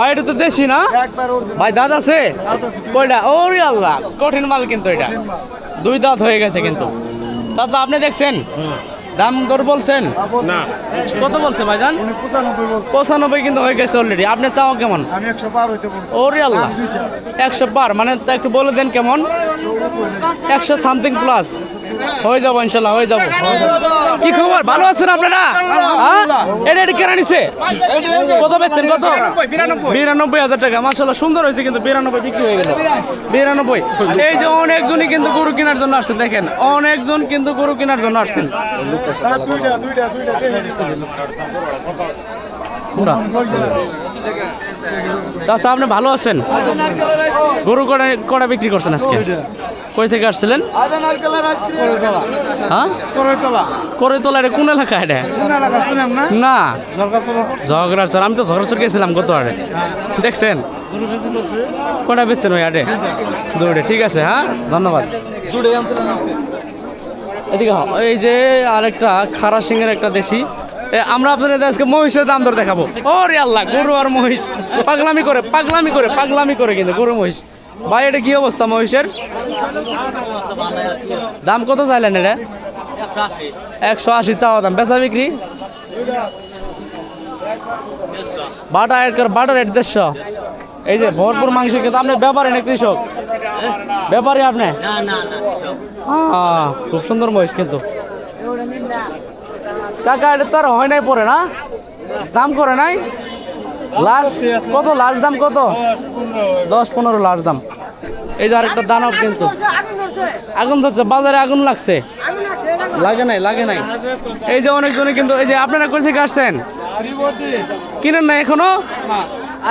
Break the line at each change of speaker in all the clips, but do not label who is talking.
ভাই এটা তো দেশি না? ভাই দাঁত আছে? কয়টা? ওরে আল্লাহ কঠিন মাল কিন্তু এটা। দুই দাঁত হয়ে গেছে কিন্তু। চাচা আপনি দেখছেন? দাম দর বলছেন? কত বলছে ভাইজান?
পঁচানব্বই
কিন্তু হয়ে গেছে অলরেডি আপনি চাও কেমন?
আমি একশো পার
ওরে আল্লাহ একশো পার মানে তা একটু বলে দেন কেমন? একশো সামথিং প্লাস হয়ে যাব ইনশাল্লাহ হয়ে যাব। কি খবর? ভালো আছেন আপনারা? হ্যাঁ? এটা এটা কেনা নিছে? কত বেচছেন? কত? বিরানব্বই। হাজার টাকা। মাসাল্লাহ সুন্দর হয়েছে কিন্তু বিরানব্বই বিক্রি হয়ে গেল। বিরানব্বই। এই যে অনেকজনই কিন্তু গরু কেনার জন্য আসছেন দেখেন। অনেকজন কিন্তু গরু কেনার জন্য আসছেন।
দাঁত
চাচা, আপনি ভালো আছেন? গরু কটা বিক্রি করছেন আজকে? কই থেকে আসছিলেন? হ্যাঁ?
করতলা
করে তোলা এটা কোন এলাকা এটা?
না।
ঝগড়ার আমি তো ঝগড়াচর গেছিলাম গত আড়ে দেখছেন? কটা বেচছেন ওই আড়ে দুটো ঠিক আছে হ্যাঁ? ধন্যবাদ। এদিকে এই যে আরেকটা খারা সিংয়ের একটা দেশি। আমরা আপনাদের আজকে মহিষের দাম দর দেখাবো। ওরে আল্লাহ গরু আর মহিষ। পাগলামি করে পাগলামি করে পাগলামি করে কিন্তু গরু মহিষ। ভাই এটা কি অবস্থা মহিষের? দাম কত চাইলেন এটা? একশো আশি চাওয়া দাম। বেচা বিক্রি? বাটা এড কর বাটা রেট দেড়শো। এই যে ভরপুর মাংস কিন্তু আপনি ব্যাপারী না কৃষক? ব্যাপারী আপনি? আহ, খুব সুন্দর মহিষ কিন্তু। কাকা এটা তো আর হয় নাই পরে না? দাম করে নাই? লাস্ট কত? লাস্ট দাম কত? দশ পনেরো লাস্ট দাম। এই যে আরেকটা দানব কিন্তু। আগুন ধরছে বাজারে আগুন লাগছে। লাগে নাই লাগে নাই। এই যে অনেকজনে কিন্তু এই যে আপনারা কোথা থেকে আসছেন? কিনেন না এখনও?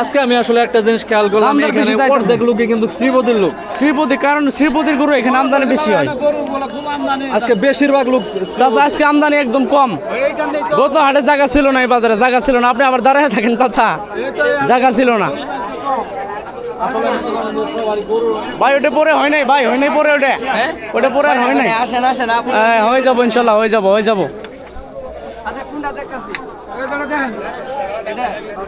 আজকে আমি আসলে একটা জিনিস খেয়াল করলাম এখানে। অর্ধেক লোকই কিন্তু শ্রীপতির লোক।
শ্রীপতি কারণ শ্রীপতির গরু এখানে আমদানি বেশি হয়।
আজকে বেশিরভাগ লোক
চাচা আজকে আমদানি একদম কম। গত হাটে জায়গা ছিল না এই বাজারে জায়গা ছিল না। আপনি আবার দাঁড়ায় থাকেন চাচা। জায়গা ছিল না। ভাই ওটা পরে হয় নাই ভাই হয় নাই পরে ওটা ওটা পরে আর হয় নাই।
আসেন আসেন
হ্যাঁ, হয়ে যাব ইনশাল্লাহ হয়ে যাব হয়ে যাব।